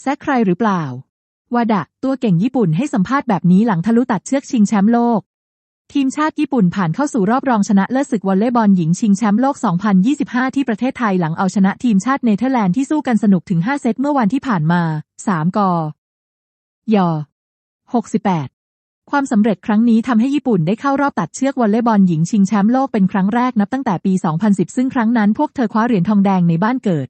แซะใครหรือเปล่าวาดะ ตัวเก่งญี่ปุ่นให้สัมภาษณ์แบบนี้หลังทะลุตัดเชือกชิงแชมป์โลก ทีมชาติญี่ปุ่นผ่านเข้าสู่รอบรองชนะเลิศศึกวอลเลย์บอลหญิงชิงแชมป์โลก 2025 ที่ประเทศไทยหลังเอาชนะทีมชาติเนเธอร์แลนด์ที่สู้กันสนุกถึง 5 เซตเมื่อวันที่ผ่านมา 3กย68 ความสำเร็จครั้งนี้ทำให้ญี่ปุ่นได้เข้ารอบตัดเชือกวอลเลย์บอลหญิงชิงแชมป์โลกเป็นครั้งแรกนับตั้งแต่ปี 2010 ซึ่งครั้งนั้นพวกเธอคว้าเหรียญทองแดงในบ้านเกิด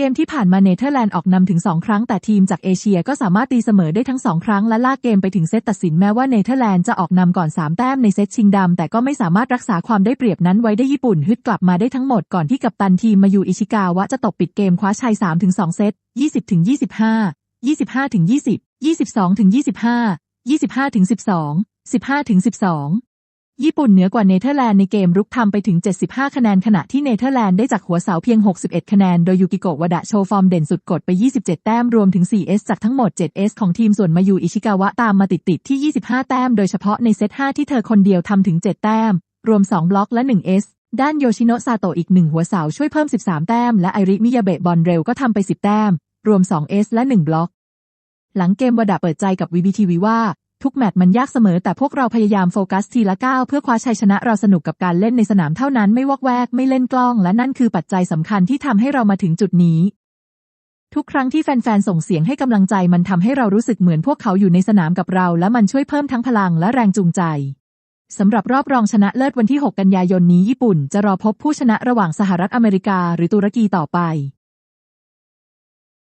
เกมที่ผ่านมาเนเธอร์แลนด์ออกนำถึง 2 ครั้งแต่ทีมจากเอเชียก็สามารถตีเสมอได้ทั้ง 2 ครั้งและลากเกมไปถึงเซตตัดสินแม้ว่าเนเธอร์แลนด์จะออกนำก่อน 3 แต้มในเซตชิงดำแต่ก็ไม่สามารถรักษาความได้เปรียบนั้นไว้ได้ญี่ปุ่นฮึดกลับมาได้ทั้งหมดก่อนที่กัปตันทีมมายูอิชิกาวะจะตบปิดเกมคว้าชัย 3-2 เซต 20-25 25-20 22-25 25-12 15-12 ญี่ปุ่นเหนือกว่าเนเธอร์แลนด์ในเกมรุกทำไปถึง 75 คะแนนขณะที่เนเธอร์แลนด์ได้จากหัวเสาเพียง 61 คะแนน โดยยูกิโกะวดะโชว์ฟอร์มเด่นสุดกดไป 27 แต้ม รวมถึง 4S จากทั้งหมด 7S ของทีมส่วนมายูอิชิกาวะตามมาติดๆที่ 25 แต้ม โดยเฉพาะในเซต 5 ที่เธอคนเดียวทำถึง 7 แต้ม รวม 2 บล็อกและ 1S ด้านโยชิโนะซาโตะอีกหนึ่งหัวเสาช่วยเพิ่ม 13 แต้ม และไอริมิยาเบะบอลเร็วก็ทำไป 10 แต้ม รวม 2S และ 1 บล็อก หลังเกมวดะเปิดใจกับวีบีทีวีว่า ทุกแมตช์มันยากเสมอแต่พวกเราพยายามโฟกัสทีละก้าวเพื่อคว้าชัยชนะเราสนุกกับการเล่นในสนามเท่านั้นไม่วอกแวกไม่เล่นกล้อง และนั่นคือปัจจัยสำคัญที่ทำให้เรามาถึงจุดนี้ ทุกครั้งที่แฟนๆส่งเสียงให้กำลังใจมันทำให้เรารู้สึกเหมือนพวกเขาอยู่ในสนามกับเรา และมันช่วยเพิ่มทั้งพลังและแรงจูงใจสำหรับรอบรองชนะเลิศวันที่ 6 กันยายนนี้ญี่ปุ่น จะรอพบผู้ชนะระหว่างสหรัฐอเมริกาหรือตุรกีต่อไป